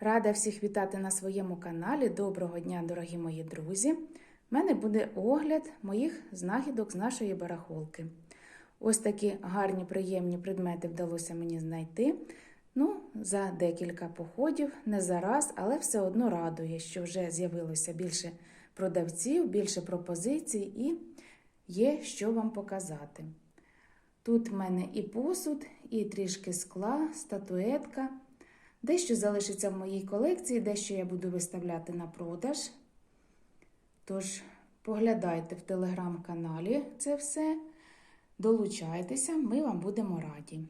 Рада всіх вітати на своєму каналі. Доброго дня, дорогі мої друзі! У мене буде огляд моїх знахідок з нашої барахолки. Ось такі гарні, приємні предмети вдалося мені знайти. Ну, за декілька походів, не зараз, але все одно радує, що вже з'явилося більше продавців, більше пропозицій і є що вам показати. Тут в мене і посуд, і трішки скла, статуетка. Дещо залишиться в моїй колекції, дещо я буду виставляти на продаж. Тож, поглядайте в телеграм-каналі це все, долучайтеся, ми вам будемо раді.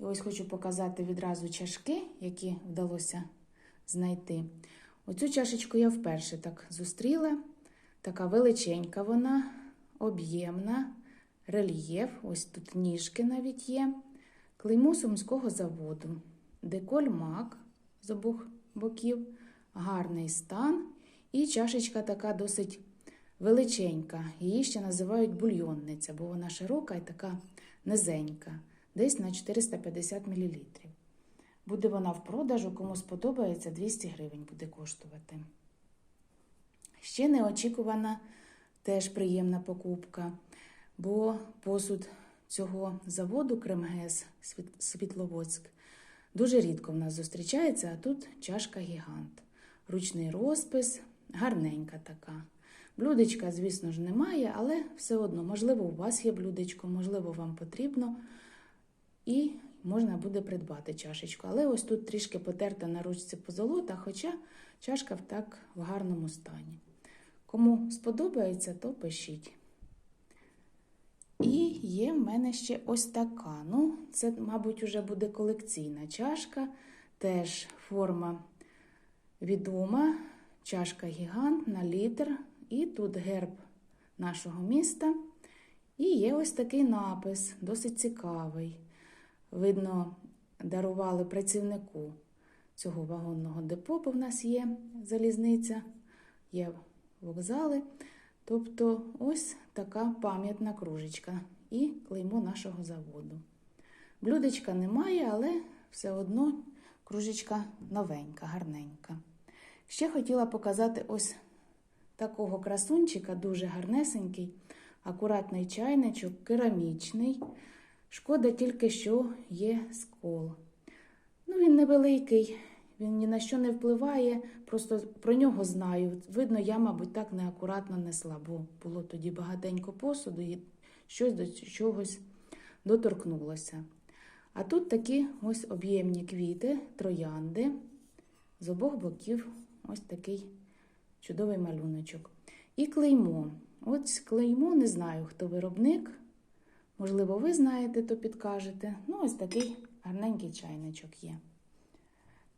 І ось хочу показати відразу чашки, які вдалося знайти. Оцю чашечку я вперше так зустріла. Така величенька вона, об'ємна, рельєф, ось тут ніжки навіть є. Клеймо сумського заводу. Деколь мак з обох боків, гарний стан. І чашечка така досить величенька. Її ще називають бульйонниця, бо вона широка і така низенька, десь на 450 мл. Буде вона в продажу, кому сподобається, 200 гривень буде коштувати. Ще неочікувана, теж приємна покупка, бо посуд цього заводу Кремгес Світловодськ дуже рідко в нас зустрічається, а тут чашка гігант. Ручний розпис, гарненька така. Блюдечка, звісно ж, немає, але все одно, можливо, у вас є блюдечко, можливо, вам потрібно. І можна буде придбати чашечку. Але ось тут трішки потерта на ручці позолота, хоча чашка в так в гарному стані. Кому сподобається, то пишіть. І є в мене ще ось така. Ну, це, мабуть, вже буде колекційна чашка, теж форма відома, чашка гігант на літр. І тут герб нашого міста. І є ось такий напис, досить цікавий. Видно, дарували працівнику цього вагонного депо, бо в нас є залізниця, є вокзали. Тобто ось така пам'ятна кружечка і клеймо нашого заводу. Блюдечка немає, але все одно кружечка новенька, гарненька. Ще хотіла показати ось такого красунчика, дуже гарнесенький, акуратний чайничок, керамічний. Шкода тільки, що є скол. Ну, Він невеликий, він ні на що не впливає, просто про нього знаю. Видно, я, мабуть, так неакуратно несла, бо було тоді багатенько посуду і щось до чогось доторкнулося. А тут такі ось об'ємні квіти, троянди, з обох боків ось такий чудовий малюночок. І клеймо. Ось клеймо, не знаю, хто виробник. Можливо, ви знаєте, то підкажете. Ну, ось такий гарненький чайничок є.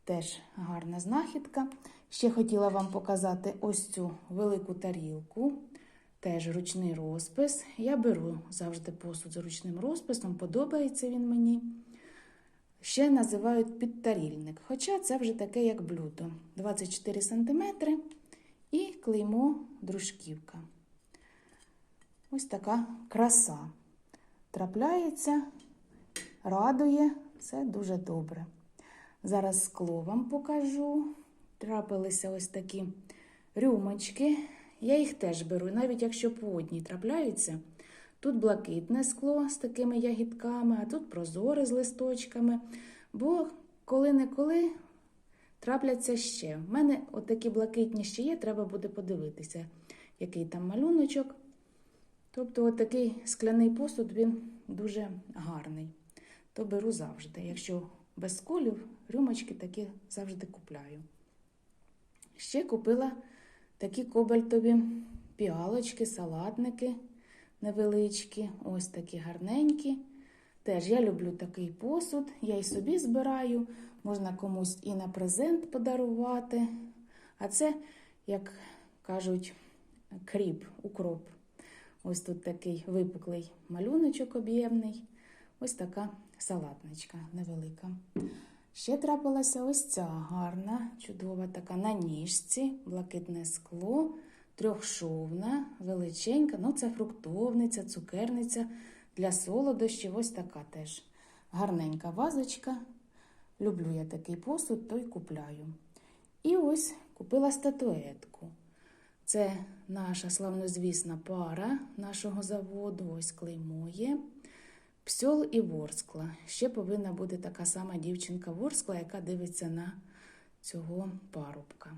Теж гарна знахідка. Ще хотіла вам показати ось цю велику тарілку, теж ручний розпис. Я беру завжди посуд з ручним розписом, подобається він мені. Ще називають підтарільник, хоча це вже таке, як блюдо. 24 см і клеймо дружківка. Ось така краса. Трапляється, радує, все дуже добре. Зараз скло вам покажу. Трапилися ось такі рюмочки. Я їх теж беру, навіть якщо по одній трапляються. Тут блакитне скло з такими ягідками, а тут прозоре з листочками. Бо коли-неколи трапляться ще. У мене отакі блакитні ще є, треба буде подивитися, який там малюночок. Тобто, отакий скляний посуд, він дуже гарний. То беру завжди. Якщо без сколів, рюмочки такі завжди купляю. Ще купила такі кобальтові піалочки, салатники невеличкі, ось такі гарненькі. Теж я люблю такий посуд, я і собі збираю, можна комусь і на презент подарувати. А це, як кажуть, кріп, укроп. Ось тут такий випуклий малюночок об'ємний, ось така салатничка невелика. Ще трапилася ось ця гарна, чудова така на ніжці, блакитне скло, трьохшовна, величенька. Ну, це фруктовниця, цукерниця для солодощів. Ось така теж гарненька вазочка. Люблю я такий посуд, то й купляю. І ось купила статуетку. Це наша славнозвісна пара нашого заводу, ось клеймо є. Псьол і Ворскла. Ще повинна бути така сама дівчинка Ворскла, яка дивиться на цього парубка.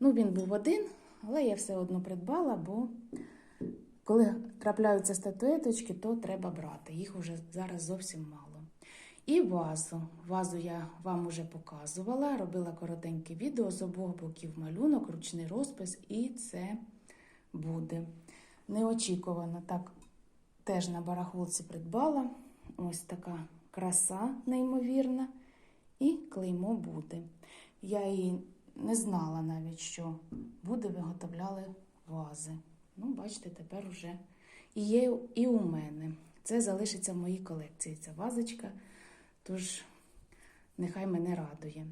Ну, він був один, але я все одно придбала, бо коли трапляються статуеточки, то треба брати. Їх уже зараз зовсім мало. І вазу. Вазу я вам уже показувала, робила коротеньке відео з обох боків малюнок, ручний розпис, і це буде. Неочікувано так теж на барахолці придбала. Ось така краса неймовірна. І клеймо буде. Я її не знала навіть, що буде, виготовляли вази. Ну, бачите, тепер уже і є і у мене. Це залишиться в моїй колекції. Ця вазочка. Тож нехай мене радує.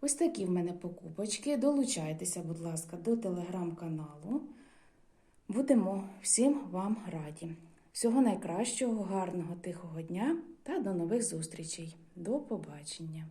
Ось такі в мене покупочки. Долучайтеся, будь ласка, до телеграм-каналу. Будемо всім вам раді. Всього найкращого, гарного, тихого дня та до нових зустрічей. До побачення!